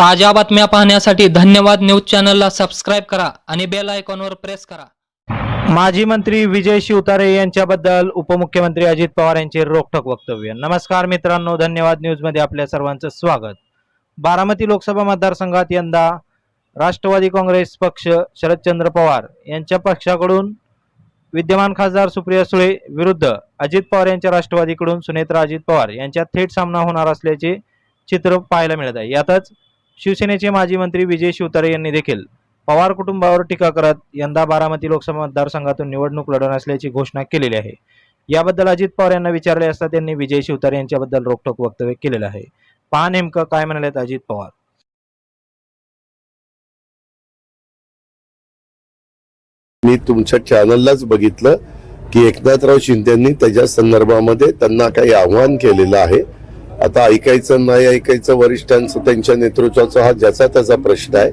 ताज्या बातम्या पाहण्यासाठी धन्यवाद न्यूज चॅनलला सबस्क्राईब करा आणि बेल आयकॉनवर प्रेस करा. माजी मंत्री विजय शिवतारे यांच्याबद्दल उपमुख्यमंत्री अजित पवार यांचे रोखठोक वक्तव्य. नमस्कार मित्रांनो धन्यवाद न्यूजमध्ये आपल्या सर्वांचं स्वागत. बारामती लोकसभा मतदारसंघात यंदा राष्ट्रवादी काँग्रेस पक्ष शरदचंद्र पवार यांच्या पक्षाकडून विद्यमान खासदार सुप्रिया सुळे विरुद्ध अजित पवार यांच्या राष्ट्रवादीकडून सुनेत्रा अजित पवार यांच्या थेट सामना होणार असल्याचे चित्र पाहायला मिळत आहे. यातच शिवसेनेचे माजी मंत्री विजय शिवतारे यांनी देखील पवार कुटुंबावर टीका करत यंदा बारामती लोकसभा मतदारसंघातून निवडणूक लढवणार असल्याची घोषणा केलेली आहे. याबद्दल अजित पवार यांना विचारले असता त्यांनी विजय शिवतारे यांच्याबद्दल रोखठोक वक्तव्य केलेलं आहे. पहा नेमकं काय म्हणालेत अजित पवार. मी तुमच्या चॅनललाच बघितलं की एकनाथराव शिंदेनी त्याच्या संदर्भामध्ये त्यांना काही आव्हान केलेलं आहे. आता ऐकायचं नाही ऐकायचं वरिष्ठांचं त्यांच्या नेतृत्वाचा हा ज्याचा त्याचा प्रश्न आहे.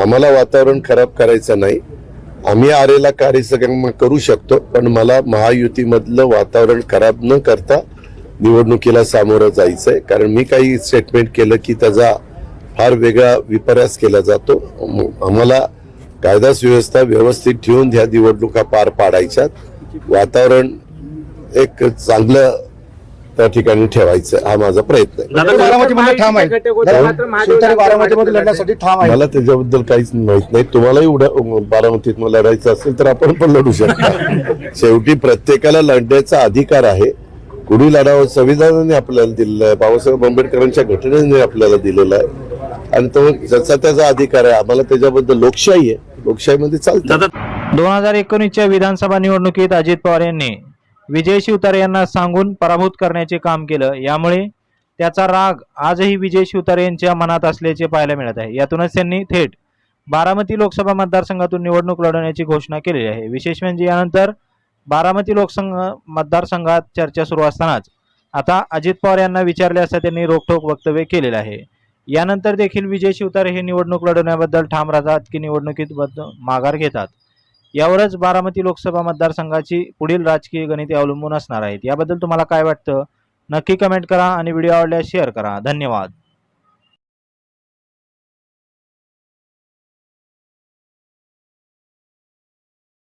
आम्हाला वातावरण खराब करायचं नाही. आम्ही आरेला कार्यक्रम करू शकतो पण मला महायुतीमधलं वातावरण खराब न करता निवडणुकीला सामोरं जायचंय. कारण मी काही स्टेटमेंट केलं की त्याचा फार वेगळा विपर्यास केला जातो. आम्हाला कायदा सुव्यवस्था व्यवस्थित ठेवून ह्या निवडणुका पार पाडायच्यात. वातावरण एक चांगलं त्या ठिकाणी ठेवायचं हा माझा प्रयत्न आहे. दादा बारामतीमध्ये ठाम आहे. शिवतारे बारामतीमध्ये लढण्यासाठी ठाम आहे. मला त्याच्याबद्दल काहीच माहीत नाही. तुम्हाला एवढं बारामतीत मला लढायचं असेल तर आपण पण लढू शकता. शेवटी प्रत्येकाला लढण्याचा अधिकार आहे. कुणी लढावं संविधानाने आपल्याला दिलेलं आहे. बाबासाहेब आंबेडकरांच्या घटनेने आपल्याला दिलेलं आहे. आणि तो ज्याचा त्याचा अधिकार आहे. आम्हाला त्याच्याबद्दल लोकशाही आहे. लोकशाहीमध्ये चालतं. दोन हजार एकोणीसच्या विधानसभा निवडणुकीत अजित पवार यांनी विजय शिवतारे यांना सांगून पराभूत करण्याचे काम केलं. यामुळे त्याचा राग आजही विजय शिवतारे यांच्या मनात असल्याचे पाहायला मिळत आहे. यातूनच त्यांनी थेट बारामती लोकसभा मतदारसंघातून निवडणूक लढवण्याची घोषणा केलेली आहे. विशेष म्हणजे यानंतर बारामती लोकसंघ मतदारसंघात चर्चा सुरू असतानाच आता अजित पवार यांना विचारले असता त्यांनी रोखठोक वक्तव्य केलेलं आहे. यानंतर देखील विजय शिवतारे हे निवडणूक लढवण्याबद्दल ठाम राहतात की निवडणुकीत माघार घेतात. यावरच बारामती लोकसभा मतदारसंघाची पुढील राजकीय गणिते अवलंबून असणार आहेत. याबद्दल तुम्हाला काय वाटतं? नक्की कमेंट करा आणि व्हिडिओ आवडल्यास शेअर करा. धन्यवाद.